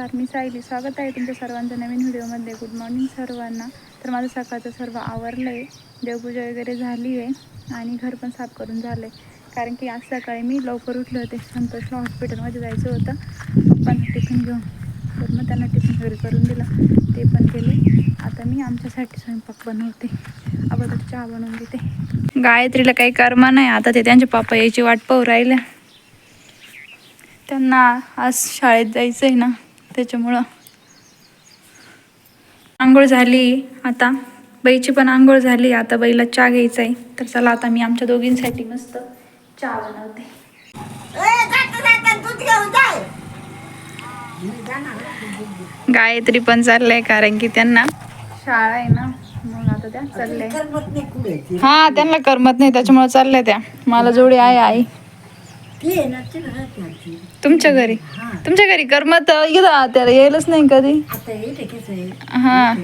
नमस्कार मी सायली. स्वागत आहे तुमच्या सर्वांचं नवीन व्हिडिओमध्ये. गुड मॉर्निंग सर्वांना. तर माझं सकाळचं सर्व आवरलं आहे देवपूजा वगैरे झाली आहे आणि घर पण साफ करून झालं आहे कारण की आज सकाळी मी लवकर उठले होते. संतोषला हॉस्पिटलमध्ये जायचं होतं. पप्पांना टिफिन घेऊन तर मग त्यांना टिफिन वगैरे करून दिला. ते पण केले. आता मी आमच्यासाठी स्वयंपाक बनवते. अगोदर चहा बनवून देते. गायत्रीला काही कर्मा नाही. आता ते त्यांच्या पप्पा यायची वाट पाहू राहिल्या त्यांना आज शाळेत जायचं आहे ना. त्याच्यामुळं. आंघोळ झाली आता. बाईची पण आंघोळ झाली. आता बाईला चहा घ्यायचा आहे तर चला आता मी आमच्या दोघींसाठी मस्त चहा बनवते. गायत्री पण चाललंय कारण की त्यांना शाळा आहे ना. मग आता त्या चाललंय हा त्यांना करमत नाही. त्याच्यामुळे चाललंय त्या. मला जोडी आहे आई. ती आहे ना ती. तुमच्या घरी? हा. तुमच्या घरी करमत इथं त्याला यायलाच नाही कधी? आता येते कसं आहे? हा.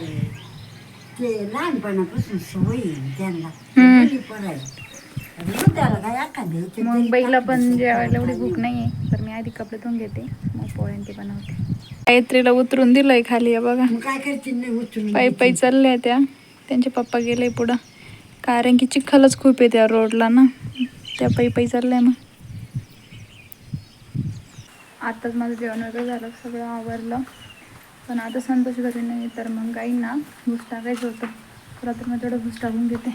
ते लहानपणापासून सवय आहे त्यांना. हम्म. घरी पडायला आणि मग त्याला काय एखादं ते मग तरी बाईला पण जेवायला एवढी भूक नाही आहे तर मी आधी कपडे धुवून घेते. मग पोळ्यान ते बनवते. गायत्रीला उतरून दिलंय खाली आहे बघा. मग काय करते? नाही उचलून पायी पायी चालल्या त्या. त्यांचे पप्पा गेले पुढं. कारण की चिखलच खूप आहे त्या रोडला ना. त्या पायी पायी चाललंय मग. आताच माझं जेवण वगैरे झालं सगळं आवरलं. पण आता संतोष घरी नाही तर मग गाईंना भूस टाकायचं होतं. तर आता मग तेवढं भूस टाकून घेते.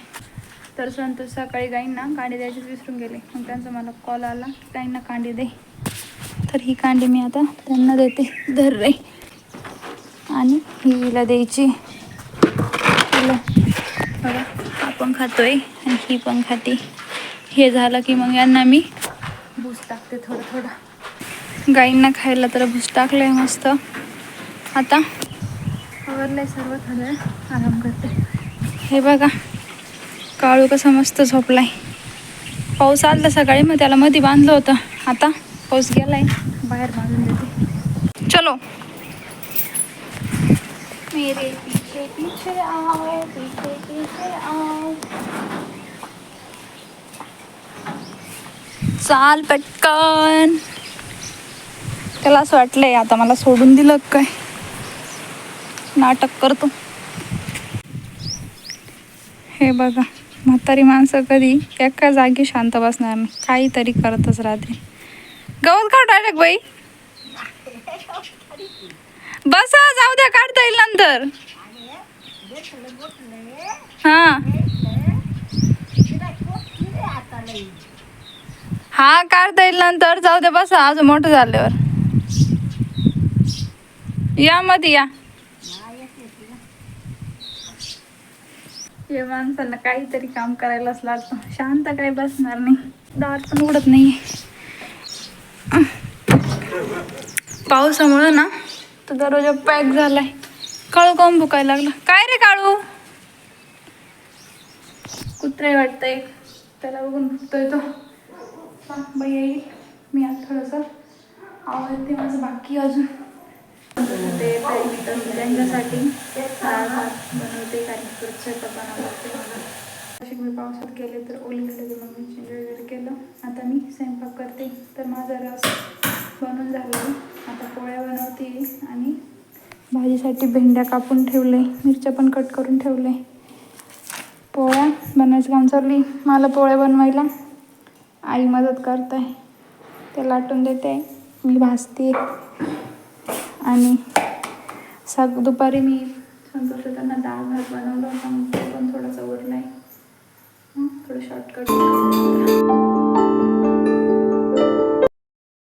तर संतोष सकाळी गाईंना कांडे द्यायचेच विसरून गेले. मग त्यांचा मला कॉल आला की गाईंना कांडे दे. तर ही कांडी मी आता त्यांना देते धर रे आणि हिला द्यायची. हिला बघा आपण खातोय आणि ही पण खाते. हे झालं की मग यांना मी भूस टाकते थोडं थोडं. गाईंना खायला तर भूस टाकलं आहे मस्त. आता आवरलंय सर्व थोडं आराम करते. हे बघा काळू कसा मस्त झोपलाय. पाऊस आला सकाळी मग त्याला मध्ये बांधलं होतं. आता पाऊस गेलाय बाहेर बांधून देते. चलो. मेरे पीछे पीछे आओ पीछे पीछे आओ. चाल पटकन. त्याला असं वाटलंय आता मला सोडून दिलं काय? नाटक करतो. हे बघा म्हातारी माणसं कधी एका जागी शांत बसणार नाही. काहीतरी करतच राहते. गवत काढ डायरेक्ट बाई. बसा जाऊ द्या काढता येईल नंतर. हा. हा काढता येईल नंतर. जाऊ द्या बसा अजून मोठं झाल्यावर. या मध्ये या. हे माणसांना काहीतरी काम करायलाच लागतं. शांत काय बसणार नाही. दार पण उडत नाही पावसामुळं ना तो दरवाजा पॅक झालाय. काळू काऊन भुकायला लागला. काय रे काळू? कुत्रे वाटतंय. त्याला बघून भुकतोय तो. बाई येईल मी आज थोडंसं आवडते माझं बाकी अजून. ते तर मी त्यांच्यासाठी डाळ भात बनवते कारण की पण स्वयंपाक बनावं अशी मी पावसात गेले तर ओली झाले तर मग मी वगैरे केलं. आता मी स्वयंपाक करते. तर माझा रस बनून झाला. आता पोळ्या बनवते आणि भाजीसाठी भेंड्या कापून ठेवले मिरच्या पण कट करून ठेवले पोळ्या बनवायचं काम चालली मला पोळ्या बनवायला आई मदत करत आहे ते लाटून देते मी भाजते. आणि सग दुपारी मी संतोष त्यांना डाळ भात बनवलं होता मग तो पण थोडासा उरला आहे थोडं शॉर्टकट